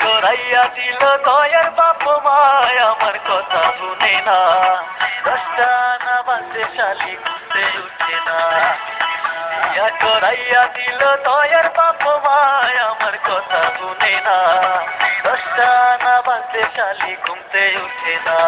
করাইয়া দিল দয়ার বাপ মায়, আমার কথা শুনে না। দশটা না বাজে শালি ঘুরতে উঠে না। করাইয়া দিল দয়ার বাপ মায়, আমার কথা শুনে না। দশটা না বাজে শালি ঘুমতে উঠে না।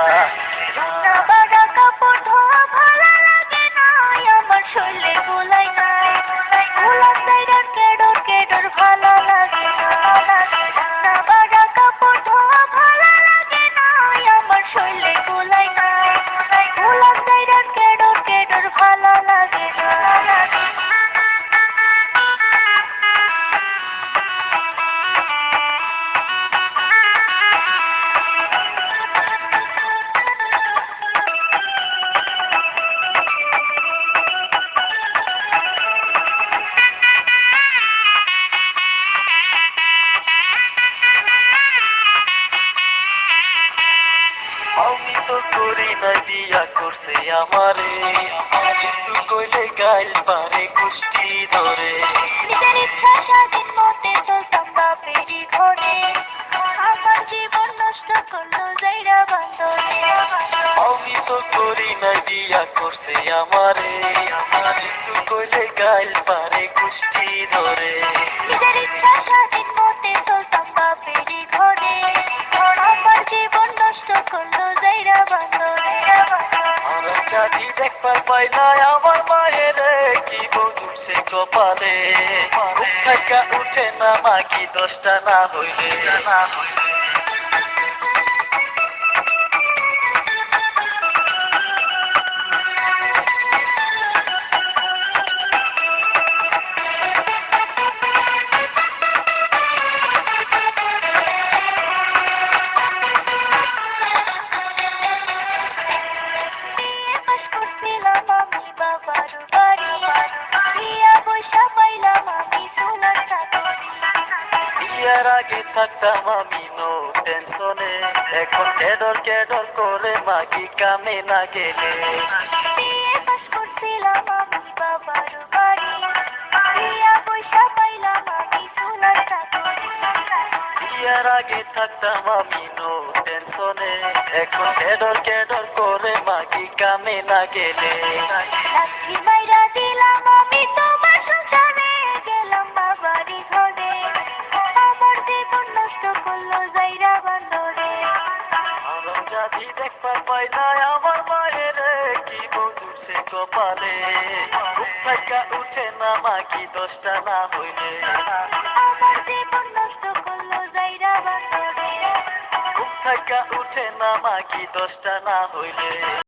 তো করি না বিয়া করছে আমারে। কইলে গাইল পারে কুষ্টি ধরে। নিজের ইচ্ছা স্বাধীন মতে চলতাম বাপেরই ঘরে। আমার জীবন নষ্ট করল যাইরা বান্দরে আমি তো করি না বিয়া করছে আমারে। কইলে গাইল পারে কুষ্টি ধরে। নিজের জাতি দেখবার পাই না আমার মায়ের কি সে কপালে? উঠে না মা, কি দশটা না হইলে না হইলে? বিয়ার আগে থাকতাম আমি নো টেনশনে এখন কেডর কেডর করে মাগি কামে না গেলে। বিয়ার আগে থাকতাম আমি নো টেনশনে এখন কেডর কেডর করে মাগি কামে না গেলে। আরও জাতি দেখবার পাই নাই আমার মায়ের কি বন্ধুর সে কপালে। থাকা উঠে না মাগি দশটা না হইলে। আমার জীবন নষ্ট করল যাইরা বান্দরে থাকা উঠে না মাগি দশটা না হইলে।